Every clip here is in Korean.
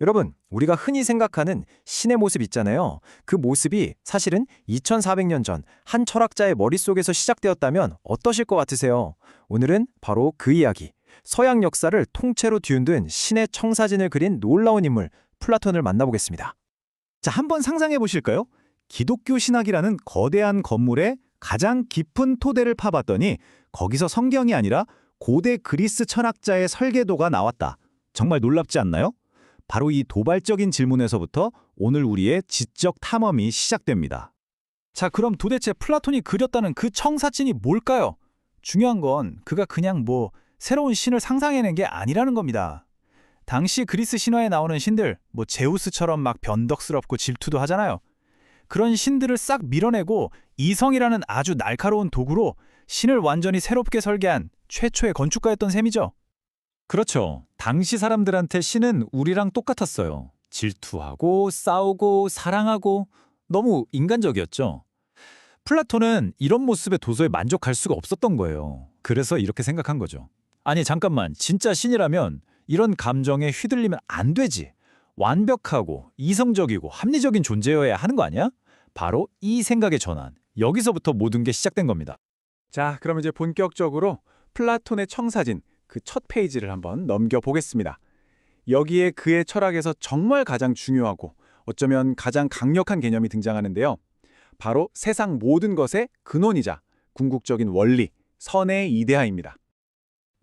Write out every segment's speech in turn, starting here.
여러분, 우리가 흔히 생각하는 신의 모습 있잖아요. 그 모습이 사실은 2400년 전 한 철학자의 머릿속에서 시작되었다면 어떠실 것 같으세요? 오늘은 바로 그 이야기, 서양 역사를 통째로 뒤흔든 신의 청사진을 그린 놀라운 인물, 플라톤을 만나보겠습니다. 자, 한번 상상해 보실까요? 기독교 신학이라는 거대한 건물에 가장 깊은 토대를 파봤더니 거기서 성경이 아니라 고대 그리스 철학자의 설계도가 나왔다. 정말 놀랍지 않나요? 바로 이 도발적인 질문에서부터 오늘 우리의 지적 탐험이 시작됩니다. 자, 그럼 도대체 플라톤이 그렸다는 그 청사진이 뭘까요? 중요한 건 그가 그냥 뭐 새로운 신을 상상해낸 게 아니라는 겁니다. 당시 그리스 신화에 나오는 신들, 뭐 제우스처럼 막 변덕스럽고 질투도 하잖아요. 그런 신들을 싹 밀어내고 이성이라는 아주 날카로운 도구로 신을 완전히 새롭게 설계한 최초의 건축가였던 셈이죠. 그렇죠. 당시 사람들한테 신은 우리랑 똑같았어요. 질투하고 싸우고 사랑하고 너무 인간적이었죠. 플라톤은 이런 모습에 도저히 만족할 수가 없었던 거예요. 그래서 이렇게 생각한 거죠. 아니 잠깐만 진짜 신이라면 이런 감정에 휘둘리면 안 되지. 완벽하고 이성적이고 합리적인 존재여야 하는 거 아니야? 바로 이 생각의 전환. 여기서부터 모든 게 시작된 겁니다. 자, 그럼 이제 본격적으로 플라톤의 청사진 그 첫 페이지를 한번 넘겨보겠습니다. 여기에 그의 철학에서 정말 가장 중요하고 어쩌면 가장 강력한 개념이 등장하는데요. 바로 세상 모든 것의 근원이자 궁극적인 원리, 선의 이데아입니다.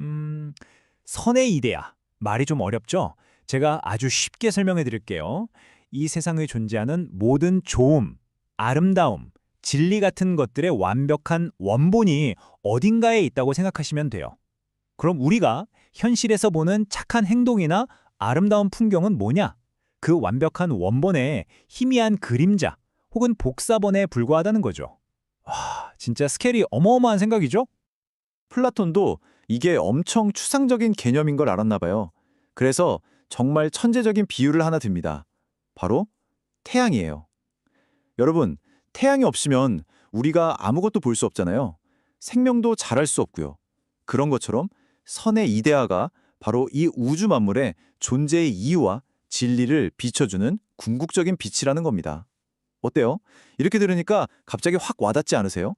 음, 선의 이데아. 말이 좀 어렵죠? 제가 아주 쉽게 설명해 드릴게요. 이 세상에 존재하는 모든 좋음, 아름다움, 진리 같은 것들의 완벽한 원본이 어딘가에 있다고 생각하시면 돼요. 그럼 우리가 현실에서 보는 착한 행동이나 아름다운 풍경은 뭐냐? 그 완벽한 원본의 희미한 그림자 혹은 복사본에 불과하다는 거죠. 와, 진짜 스케일이 어마어마한 생각이죠? 플라톤도 이게 엄청 추상적인 개념인 걸 알았나 봐요. 그래서 정말 천재적인 비유를 하나 듭니다. 바로 태양이에요. 여러분, 태양이 없으면 우리가 아무것도 볼 수 없잖아요. 생명도 자랄 수 없고요. 그런 것처럼 선의 이데아가 바로 이 우주 만물의 존재의 이유와 진리를 비춰주는 궁극적인 빛이라는 겁니다. 어때요? 이렇게 들으니까 갑자기 확 와닿지 않으세요?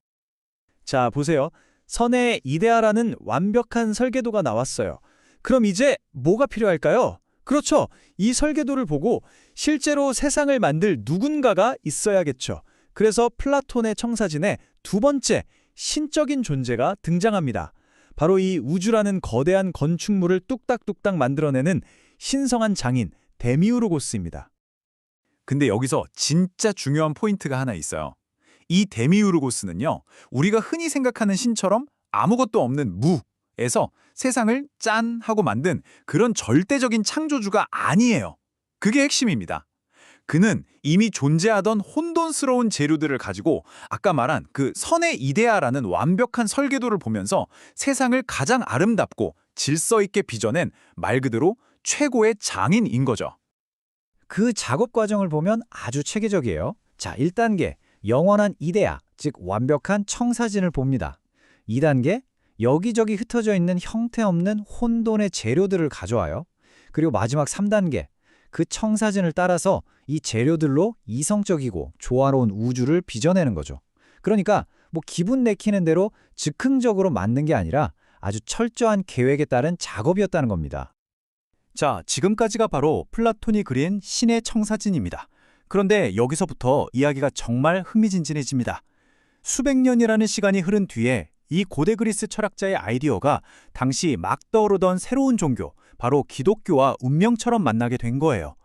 자, 보세요. 선의 이데아라는 완벽한 설계도가 나왔어요. 그럼 이제 뭐가 필요할까요? 그렇죠. 이 설계도를 보고 실제로 세상을 만들 누군가가 있어야겠죠. 그래서 플라톤의 청사진에 두 번째 신적인 존재가 등장합니다. 바로 이 우주라는 거대한 건축물을 뚝딱뚝딱 만들어내는 신성한 장인 데미우르고스입니다. 근데 여기서 진짜 중요한 포인트가 하나 있어요. 이 데미우르고스는요, 우리가 흔히 생각하는 신처럼 아무것도 없는 무에서 세상을 짠 하고 만든 그런 절대적인 창조주가 아니에요. 그게 핵심입니다. 그는 이미 존재하던 혼돈스러운 재료들을 가지고 아까 말한 그 선의 이데아라는 완벽한 설계도를 보면서 세상을 가장 아름답고 질서 있게 빚어낸 말 그대로 최고의 장인인 거죠. 그 작업 과정을 보면 아주 체계적이에요. 자, 1단계, 영원한 이데아, 즉 완벽한 청사진을 봅니다. 2단계, 여기저기 흩어져 있는 형태 없는 혼돈의 재료들을 가져와요. 그리고 마지막 3단계, 그 청사진을 따라서 이 재료들로 이성적이고 조화로운 우주를 빚어내는 거죠. 그러니까 뭐 기분 내키는 대로 즉흥적으로 만든 게 아니라 아주 철저한 계획에 따른 작업이었다는 겁니다. 자, 지금까지가 바로 플라톤이 그린 신의 청사진입니다. 그런데 여기서부터 이야기가 정말 흥미진진해집니다. 수백 년이라는 시간이 흐른 뒤에 이 고대 그리스 철학자의 아이디어가 당시 막 떠오르던 새로운 종교, 바로 기독교와 운명처럼 만나게 된 거예요.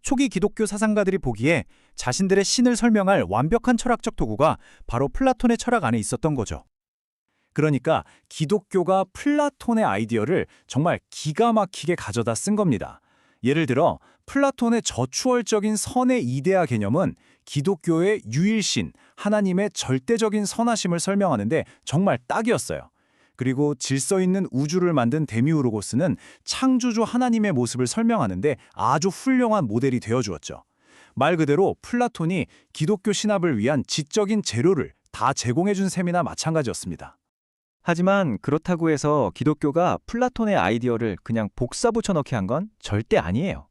초기 기독교 사상가들이 보기에 자신들의 신을 설명할 완벽한 철학적 도구가 바로 플라톤의 철학 안에 있었던 거죠. 그러니까 기독교가 플라톤의 아이디어를 정말 기가 막히게 가져다 쓴 겁니다. 예를 들어 플라톤의 저추월적인 선의 이데아 개념은 기독교의 유일신, 하나님의 절대적인 선하심을 설명하는데 정말 딱이었어요. 그리고 질서 있는 우주를 만든 데미우르고스는 창조주 하나님의 모습을 설명하는데 아주 훌륭한 모델이 되어주었죠. 말 그대로 플라톤이 기독교 신합을 위한 지적인 재료를 다 제공해준 셈이나 마찬가지였습니다. 하지만 그렇다고 해서 기독교가 플라톤의 아이디어를 그냥 복사 붙여넣기 한 건 절대 아니에요.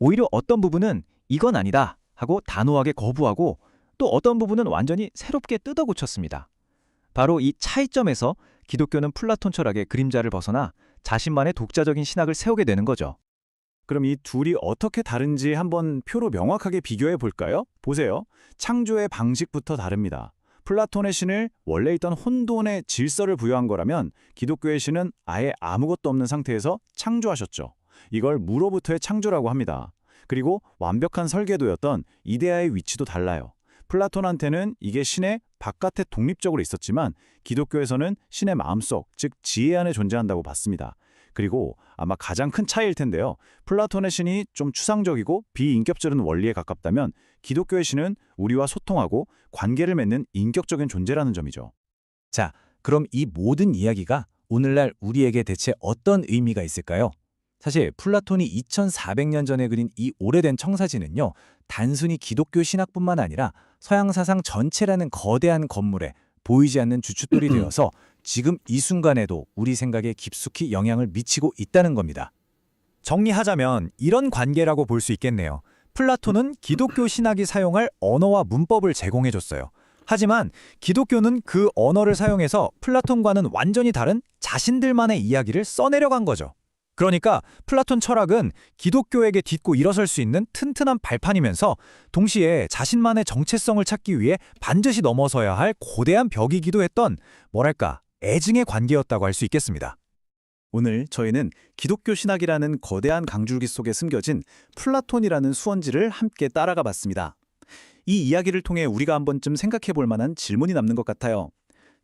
오히려 어떤 부분은 이건 아니다 하고 단호하게 거부하고 또 어떤 부분은 완전히 새롭게 뜯어 고쳤습니다. 바로 이 차이점에서 기독교는 플라톤 철학의 그림자를 벗어나 자신만의 독자적인 신학을 세우게 되는 거죠. 그럼 이 둘이 어떻게 다른지 한번 표로 명확하게 비교해 볼까요? 보세요. 창조의 방식부터 다릅니다. 플라톤의 신을 원래 있던 혼돈의 질서를 부여한 거라면 기독교의 신은 아예 아무것도 없는 상태에서 창조하셨죠. 이걸 무로부터의 창조라고 합니다. 그리고 완벽한 설계도였던 이데아의 위치도 달라요. 플라톤한테는 이게 신의 바깥에 독립적으로 있었지만 기독교에서는 신의 마음속, 즉 지혜 안에 존재한다고 봤습니다. 그리고 아마 가장 큰 차이일 텐데요. 플라톤의 신이 좀 추상적이고 비인격적인 원리에 가깝다면 기독교의 신은 우리와 소통하고 관계를 맺는 인격적인 존재라는 점이죠. 그럼 이 모든 이야기가 오늘날 우리에게 대체 어떤 의미가 있을까요? 사실 플라톤이 2400년 전에 그린 이 오래된 청사진은요. 단순히 기독교 신학뿐만 아니라 서양 사상 전체라는 거대한 건물에 보이지 않는 주춧돌이 되어서 지금 이 순간에도 우리 생각에 깊숙이 영향을 미치고 있다는 겁니다. 정리하자면 이런 관계라고 볼 수 있겠네요. 플라톤은 기독교 신학이 사용할 언어와 문법을 제공해줬어요. 하지만 기독교는 그 언어를 사용해서 플라톤과는 완전히 다른 자신들만의 이야기를 써내려간 거죠. 그러니까 플라톤 철학은 기독교에게 딛고 일어설 수 있는 튼튼한 발판이면서 동시에 자신만의 정체성을 찾기 위해 반드시 넘어서야 할 고대한 벽이기도 했던 뭐랄까 애증의 관계였다고 할 수 있겠습니다. 오늘 저희는 기독교 신학이라는 거대한 강줄기 속에 숨겨진 플라톤이라는 수원지를 함께 따라가 봤습니다. 이 이야기를 통해 우리가 한 번쯤 생각해 볼 만한 질문이 남는 것 같아요.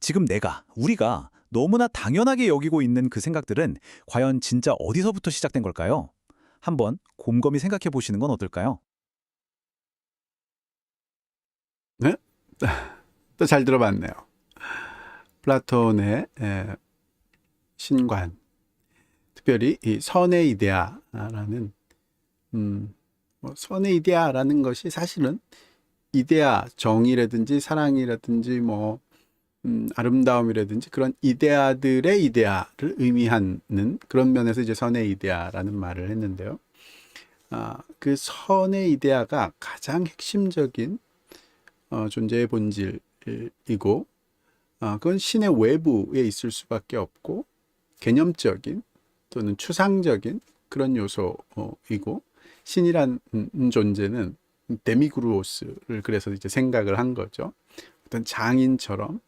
지금 내가, 우리가 너무나 당연하게 여기고 있는 그 생각들은 과연 진짜 어디서부터 시작된 걸까요? 한번 곰곰이 생각해 보시는 건 어떨까요? 또잘 들어봤네요. 플라톤의 에, 신관, 특별히 이 선의 이데아라는 음, 뭐 선의 이데아라는 것이 사실은 이데아 정의라든지 사랑이라든지 뭐 음, 아름다움이라든지 그런 이데아들의 이데아를 의미하는 그런 면에서 이제 선의 이데아라는 말을 했는데요. 아, 그 선의 이데아가 가장 핵심적인 어, 존재의 본질이고 아, 그건 신의 외부에 있을 수밖에 없고 개념적인 또는 추상적인 그런 요소이고 신이란 음, 존재는 데미그루오스를 그래서 이제 생각을 한 거죠. 어떤 장인처럼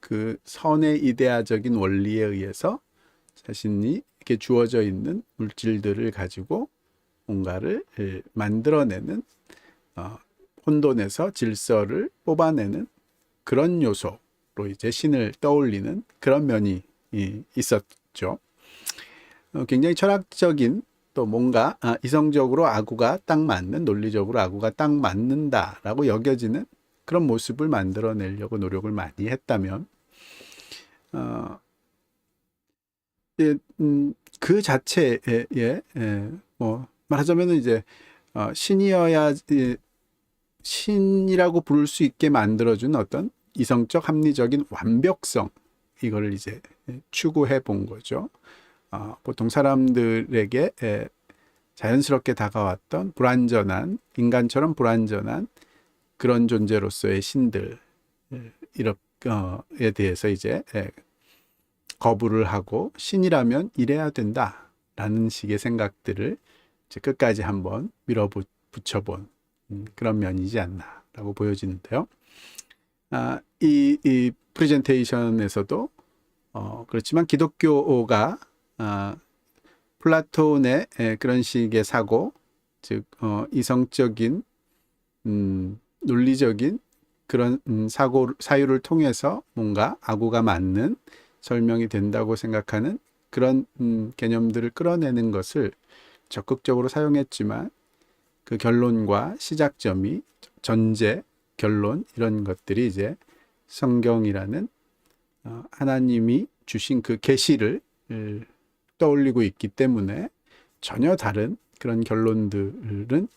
그 선의 이데아적인 원리에 의해서 자신이 이렇게 주어져 있는 물질들을 가지고 뭔가를 예, 만들어내는 어, 혼돈에서 질서를 뽑아내는 그런 요소로 이제 신을 떠올리는 그런 면이 이- 있었죠. 어, 굉장히 철학적인 또 뭔가 아, 이성적으로 아구가 딱 맞는 논리적으로 아구가 딱 맞는다라고 여겨지는 그런 모습을 만들어내려고 노력을 많이 했다면 어, 예, 음, 그 자체에 예, 예, 뭐 말하자면은 이제 어, 신이어야 예, 신이라고 부를 수 있게 만들어준 어떤 이성적 합리적인 완벽성 이거를 이제 추구해 본 거죠. 어, 보통 사람들에게 에, 자연스럽게 다가왔던 불완전한 인간처럼 불완전한 그런 존재로서의 신들 에, 이렇게 대해서 이제 에, 거부를 하고 신이라면 이래야 된다라는 식의 생각들을 끝까지 한번 밀어붙여본 음, 그런 면이지 않나라고 보여지는데요. 아, 이, 이 프레젠테이션에서도 어, 그렇지만 기독교가 아, 플라톤의 에, 그런 식의 사고, 즉 어, 이성적인 음, 논리적인 그런 음, 사고 사유를 통해서 뭔가 아구가 맞는 설명이 된다고 생각하는 그런 음, 개념들을 끌어내는 것을 적극적으로 사용했지만 그 결론과 시작점이 전제, 결론 이런 것들이 이제 성경이라는 어, 하나님이 주신 그 계시를 을, 떠올리고 있기 때문에 전혀 다른 그런 결론들은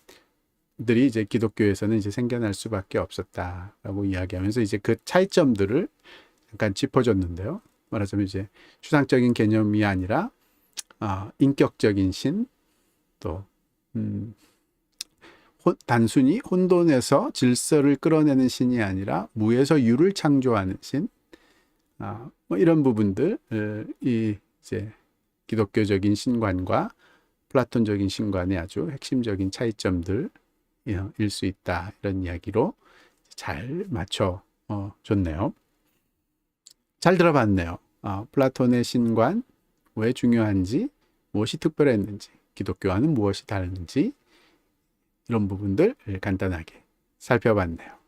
들이 이제 기독교에서는 이제 생겨날 수밖에 없었다라고 이야기하면서 이제 그 차이점들을 잠깐 짚어줬는데요. 말하자면 이제 추상적인 개념이 아니라 아, 인격적인 신, 또 음, 혼- 단순히 혼돈에서 질서를 끌어내는 신이 아니라 무에서 유를 창조하는 신, 아, 뭐 이런 부분들, 어, 이 이제 기독교적인 신관과 플라톤적인 신관의 아주 핵심적인 차이점들일 수 있다 이런 이야기로 잘 맞춰 어, 줬네요. 잘 들어봤네요. 아, 플라톤의 신관 왜 중요한지, 무엇이 특별했는지, 기독교와는 무엇이 다른지 이런 부분들 간단하게 살펴봤네요.